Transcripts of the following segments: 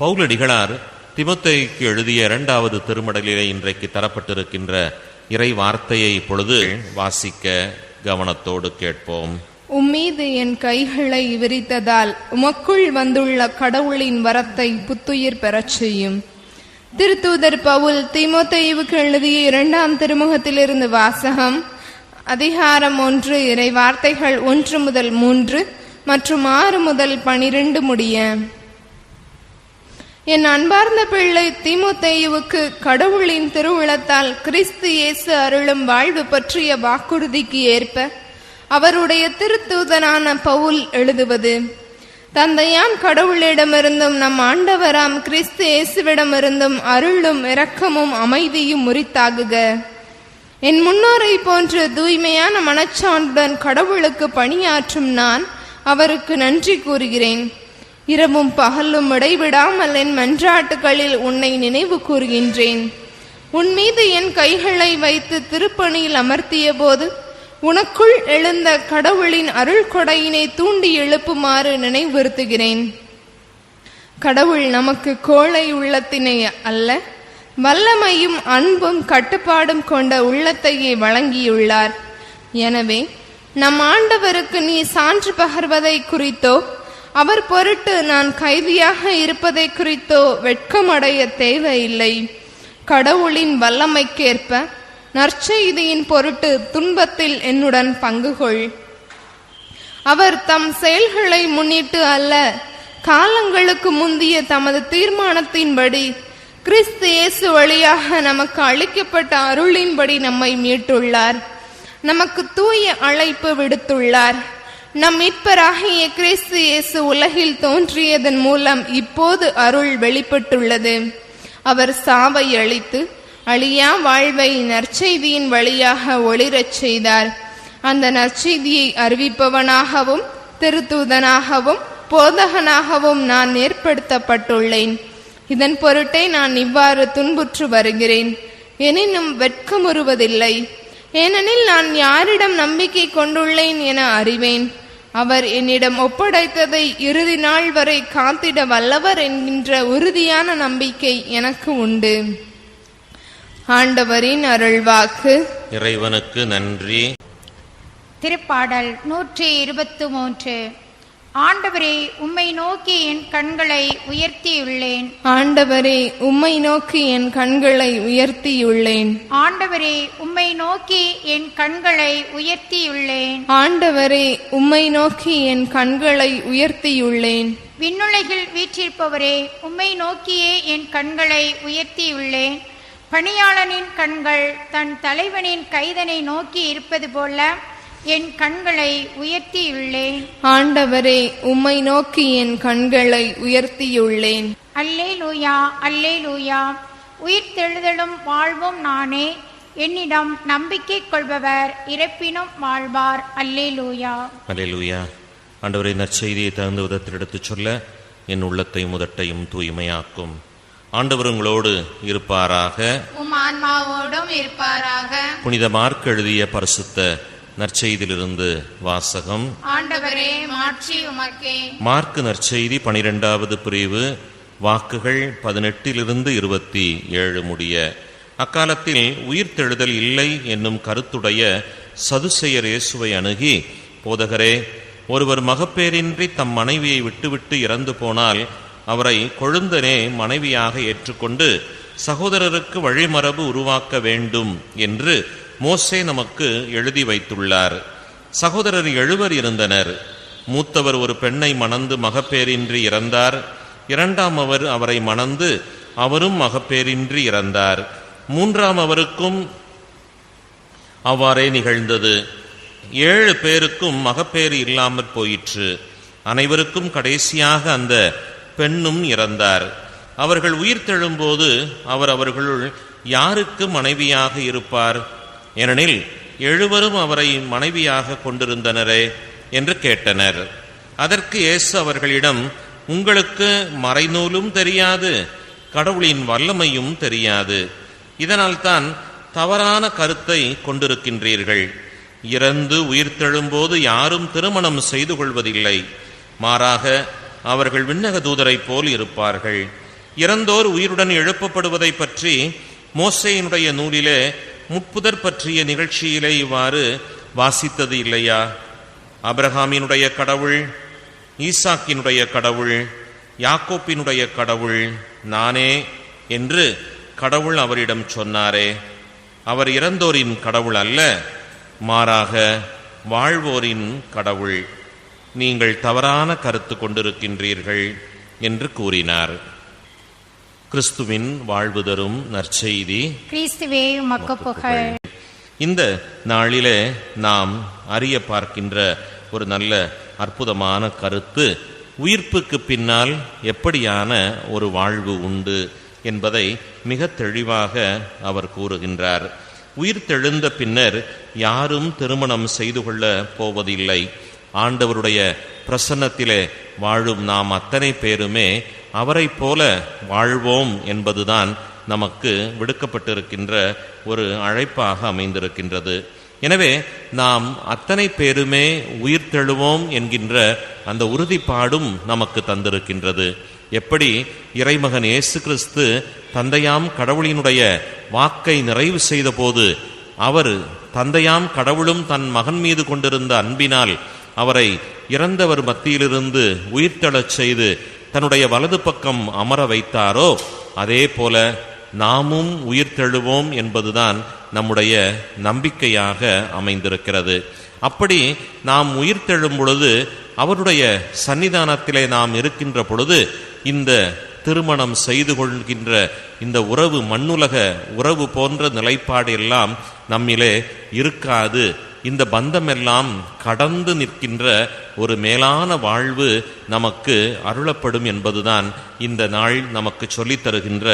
பவுலடிகளார் திமுத்தைக்கு எழுதிய இரண்டாவது திருமடலிலே இன்றைக்கு தரப்பட்டிருக்கின்ற இறை வார்த்தையை இப்பொழுது வாசிக்க கவனத்தோடு கேட்போம். உம்மீது என் கைகளை விரித்ததால் உமக்குள் வந்துள்ள கடவுளின் வரத்தை புத்துயிர் பெறச் செய்யும். திருத்தூதர் பவுல் திமுத்தைவுக்கு எழுதிய இரண்டாம் திருமுகத்திலிருந்து வாசகம் அதிகாரம் ஒன்று இறை வார்த்தைகள் ஒன்று முதல் மூன்று மற்றும் ஆறு முதல் பனிரெண்டு முடிய. என் அன்பார்ந்த பிள்ளை தீமோத்தேயுவுக்கு கடவுளின் திருவிழத்தால் கிறிஸ்து இயேசு அருளும் வாழ்வு பற்றிய வாக்குறுதிக்கு ஏற்ப அவருடைய திருத்தூதனான பவுல் எழுதுவது தந்தையாம் கடவுளிடமிருந்தும் நம் ஆண்டவராம் கிறிஸ்து இயேசுவிடமிருந்தும் அருளும் இரக்கமும் அமைதியும் முறித்தாகுக. என் முன்னோரை போன்று தூய்மையான மனச்சான்புடன் கடவுளுக்கு பணியாற்றும் நான் அவருக்கு நன்றி கூறுகிறேன். இரவும் பகலும் இடைவிடாமல் என் மன்றாட்டுகளில் உன்னை நினைவு கூறுகின்றேன். உன் மீது என் கைகளை வைத்து திருப்பணியில் அமர்த்திய போது உனக்குள் எழுந்த கடவுளின் அருள் கொடையினை தூண்டி எழுப்புமாறு நினைவுறுத்துகிறேன். கடவுள் நமக்கு கோழை உள்ளத்தினை அல்ல வல்லமையும் அன்பும் கட்டுப்பாடும் கொண்ட உள்ளத்தையே வழங்கியுள்ளார். எனவே நம் ஆண்டவருக்கு நீ சான்று பகர்வதை குறித்தோ அவர் பொருட்டு நான் கைதியாக இருப்பதை குறித்தோ வெட்கமடைய தேவையில்லை. கடவுளின் வல்லமைக்கேற்ப நற்செய்தியின் பொருட்டு துன்பத்தில் என்னுடன் பங்கு கொள் அவர் தம் செயல்களை முன்னிட்டு அல்ல காலங்களுக்கு முந்திய தமது தீர்மானத்தின்படி கிறிஸ்து இயேசு வழியாக நமக்கு அளிக்கப்பட்ட அருளின்படி நம்மை மீட்டுள்ளார். நமக்கு தூய அழைப்பு விடுத்துள்ளார். நம் மீட்பராகிய கிறிஸ்து இயேசு உலகில் தோன்றியதன் மூலம் இப்போது அருள் வெளிப்பட்டுள்ளது. அவர் சாவை அழித்து அழியா வாழ்வை நற்செய்தியின் வழியாக ஒளிரச் செய்தார். அந்த நற்செய்தியை அறிவிப்பவனாகவும் திருத்தூதனாகவும் போதகனாகவும் நான் ஏற்படுத்தப்பட்டுள்ளேன். இதன் பொருட்டே நான் இவ்வாறு துன்புற்று வருகிறேன். எனினும் வெட்கமுறுவதில்லை. ஏனெனில் நான் யாரிடம் நம்பிக்கை கொண்டுள்ளேன் என அறிவேன். அவர் என்னிடம் ஒப்படைத்ததை இறுதி நாள் வரை காத்திட வல்லவர் என்கின்ற உறுதியான நம்பிக்கை எனக்கு உண்டு. ஆண்டவரின் அருள்வாக்கு. இறைவனுக்கு நன்றி. திருப்பாடல் நூற்றி இருபத்து மூன்று. ஆண்டவரே உம்மை நோக்கி என் கண்களை உயர்த்தியுள்ளேன். ஆண்டவரே உம்மை நோக்கி என் கண்களை உயர்த்தியுள்ளேன். ஆண்டவரே உம்மை நோக்கி என் கண்களை உயர்த்தியுள்ளேன். ஆண்டவரே உம்மை நோக்கி என் கண்களை உயர்த்தியுள்ளேன். விண்ணுலகில் வீற்றிருப்பவரே உம்மை நோக்கியே என் கண்களை உயர்த்தியுள்ளேன். பணியாளனின் கண்கள் தன் தலைவனின் கைதனை நோக்கி இருப்பது போல என் கண்களை உயர்த்தியுள்ளேன். ஆண்டவரே உம்மை நோக்கி என் கண்களை உயர்த்தியுள்ளேன். அல்லே லூயா அல்லே லூயா உயிர்த்தெழுதலும் வாழ்வும் நானே. என்னிடம் நம்பிக்கை கொள்பவர் இறப்பினும் வாழ்வார். அல்லே லூயா அல்லேலூயா. ஆண்டவரை நற்செய்தியை தகுந்த விதத்தில் எடுத்துச் சொல்ல என் உள்ளத்தையும் முதட்டையும் தூய்மையாக்கும். ஆண்டவர் உங்களோடு இருப்பாராக. உம் ஆன்மாவோடும் இருப்பாராக. புனித மார்க் எழுதிய பரிசுத்த நற்செய்தியிலிருந்து வாசகம். மார்க்கு நற்செய்தி பனிரெண்டாவது பிரிவு வாக்குகள் பதினெட்டிலிருந்து இருபத்தி ஏழு முடிய. அக்காலத்தில் உயிர்த்தெழுதல் இல்லை என்னும் கருத்துடைய சதுசெயர் இயேசுவை அணுகி போதகரே ஒருவர் மகப்பேரின்றி தம் மனைவியை விட்டுவிட்டு இறந்து போனால் அவரை கொழுந்தனே மனைவியாக ஏற்றுக்கொண்டு சகோதரருக்கு வழிமரபு உருவாக்க வேண்டும் என்று மோசே நமக்கு எழுதி வைத்துள்ளார். சகோதரர் எழுவர் இருந்தனர். மூத்தவர் ஒரு பெண்ணை மணந்து மகப்பேரின்றி இறந்தார். இரண்டாம் அவர் அவரை மணந்து அவரும் மகப்பேரின்றி இறந்தார். மூன்றாம் அவருக்கும் அவ்வாறே நிகழ்ந்தது. ஏழு பேருக்கும் மகப்பேறு இல்லாமற் போயிற்று. அனைவருக்கும் கடைசியாக அந்த பெண்ணும் இறந்தார். அவர்கள் உயிர்த்தெழும்போது அவர் அவர்களுள் யாருக்கு மனைவியாக இருப்பார்? ஏனெனில் எழுவரும் அவரை மனைவியாக கொண்டிருந்தனரே என்று கேட்டனர். அதற்கு இயேசு அவர்களிடம் உங்களுக்கு மறைநூலும் தெரியாது கடவுளின் வல்லமையும் தெரியாது. இதனால்தான் தவறான கருத்தை கொண்டிருக்கின்றீர்கள். இறந்து உயிர்த்தெழும்போது யாரும் திருமணம் செய்து கொள்வதில்லை. மாறாக அவர்கள் விண்ணக தூதரைப் போல் இருப்பார்கள். இறந்தோர் உயிருடன் எழுப்பப்படுவதை பற்றி மோசையினுடைய நூலிலே முப்புதர் பற்றிய நிகழ்ச்சியிலே இவ்வாறு வாசித்தது இல்லையா? அப்ரஹாமினுடைய கடவுள் ஈசாக்கினுடைய கடவுள் யாக்கோப்பினுடைய கடவுள் நானே என்று கடவுள் அவரிடம் சொன்னாரே. அவர் இறந்தோரின் கடவுள் அல்ல மாறாக வாழ்வோரின் கடவுள். நீங்கள் தவறான கருத்து கொண்டிருக்கின்றீர்கள் என்று கூறினார். கிறிஸ்துவின் வாழ்வு தரும் நற்செய்தி. கிறிஸ்துவே உமக்கு புகழ். இந்த நாளிலே நாம் அறிய பார்க்கின்ற ஒரு நல்ல அற்புதமான கருத்து உயிர்ப்புக்கு பின்னால் எப்படியான ஒரு வாழ்வு உண்டு என்பதை மிக தெளிவாக அவர் கூறுகின்றார். உயிர் தெழுந்த பின்னர் யாரும் திருமணம் செய்து கொள்ள போவதில்லை. ஆண்டவருடைய பிரசன்னத்திலே வாழும் நாம் அத்தனை பேருமே அவரைப் போல வாழ்வோம் என்பதுதான் நமக்கு விடுக்கப்பட்டிருக்கின்ற ஒரு அழைப்பாக அமைந்திருக்கின்றது. எனவே நாம் அத்தனை பேருமே உயிர் தெழுவோம் என்கின்ற அந்த உறுதிப்பாடும் நமக்கு தந்திருக்கின்றது. எப்படி இறைமகன் இயேசு கிறிஸ்து தந்தையாம் கடவுளினுடைய வாக்கை நிறைவு செய்தபோது அவர் தந்தையாம் கடவுளும் தன் மகன் மீது கொண்டிருந்த அன்பினால் அவரை இறந்தவர் மத்தியிலிருந்து உயிர்த்தெழச் செய்து தன்னுடைய வலது பக்கம் அமர வைத்தாரோ அதே போல நாமும் உயிர்த்தெழுவோம் என்பதுதான் நம்முடைய நம்பிக்கையாக அமைந்திருக்கிறது. அப்படி நாம் உயிர் தெழும் பொழுது அவருடைய சன்னிதானத்திலே நாம் இருக்கின்ற பொழுது இந்த திருமணம் செய்து கொள்கின்ற இந்த உறவு மண்ணுலக உறவு போன்ற நிலைப்பாடு எல்லாம் நம்மிலே இருக்காது. இந்த பந்தமெல்லாம் கடந்து நிற்கின்ற ஒரு மேலான வாழ்வு நமக்கு அருளப்படும் என்பதுதான் இந்த நாள் நமக்கு சொல்லித் தருகின்ற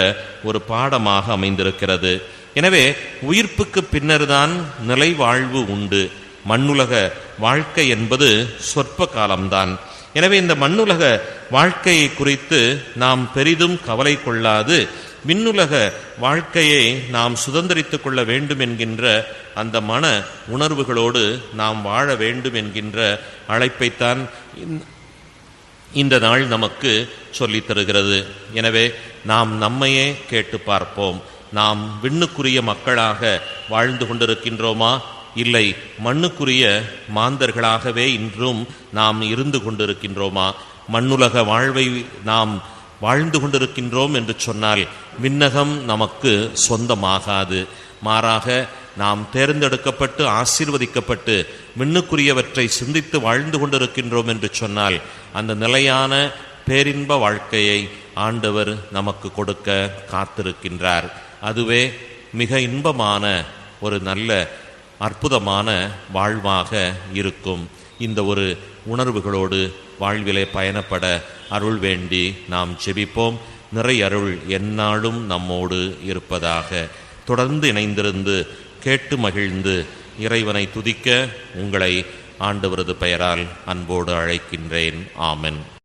ஒரு பாடமாக அமைந்திருக்கிறது. எனவே உயிர்ப்புக்கு பின்னர்தான் நிலை வாழ்வு உண்டு. மண்ணுலக வாழ்க்கை என்பது சொற்ப காலம்தான் எனவே இந்த மண்ணுலக வாழ்க்கையை குறித்து நாம் பெரிதும் கவலை கொள்ளாது விண்ணுலக வாழ்க்கையை நாம் சுதந்திரித்துக் கொள்ள வேண்டும் என்கின்ற அந்த மன உணர்வுகளோடு நாம் வாழ வேண்டும் என்கின்ற அழைப்பைத்தான் இந்த- இந்த நாள் நமக்கு சொல்லித் தருகிறது. எனவே நாம் நம்மையே கேட்டு பார்ப்போம். நாம் விண்ணுக்குரிய மக்களாக வாழ்ந்து கொண்டிருக்கின்றோமா? இல்லை மண்ணுக்குரிய மாந்தர்களாகவே இன்றும் நாம் இருந்து கொண்டிருக்கின்றோமா? மண்ணுலக வாழ்வை நாம் வாழ்ந்து கொண்டிருக்கின்றோம் என்று சொன்னால் விண்ணகம் நமக்கு சொந்தமாகாது. மாறாக நாம் தேர்ந்தெடுக்கப்பட்டு ஆசீர்வதிக்கப்பட்டு விண்ணுக்குரியவற்றை சிந்தித்து வாழ்ந்து கொண்டிருக்கின்றோம் என்று சொன்னால் அந்த நிலையான பேரின்ப வாழ்க்கையை ஆண்டவர் நமக்கு கொடுக்க காத்திருக்கின்றார். அதுவே மிக இன்பமான ஒரு நல்ல அற்புதமான வாழ்வாக இருக்கும். இந்த ஒரு உணர்வுகளோடு வாழ்விலே பயணப்பட அருள் வேண்டி நாம் செபிப்போம். நிறை அருள் எந்நாளும் நம்மோடு இருப்பதாக. தொடர்ந்து இணைந்திருந்து கேட்டு மகிழ்ந்து இறைவனை துதிக்க உங்களை ஆண்டவரது பெயரால் அன்போடு அழைக்கின்றேன். ஆமென்.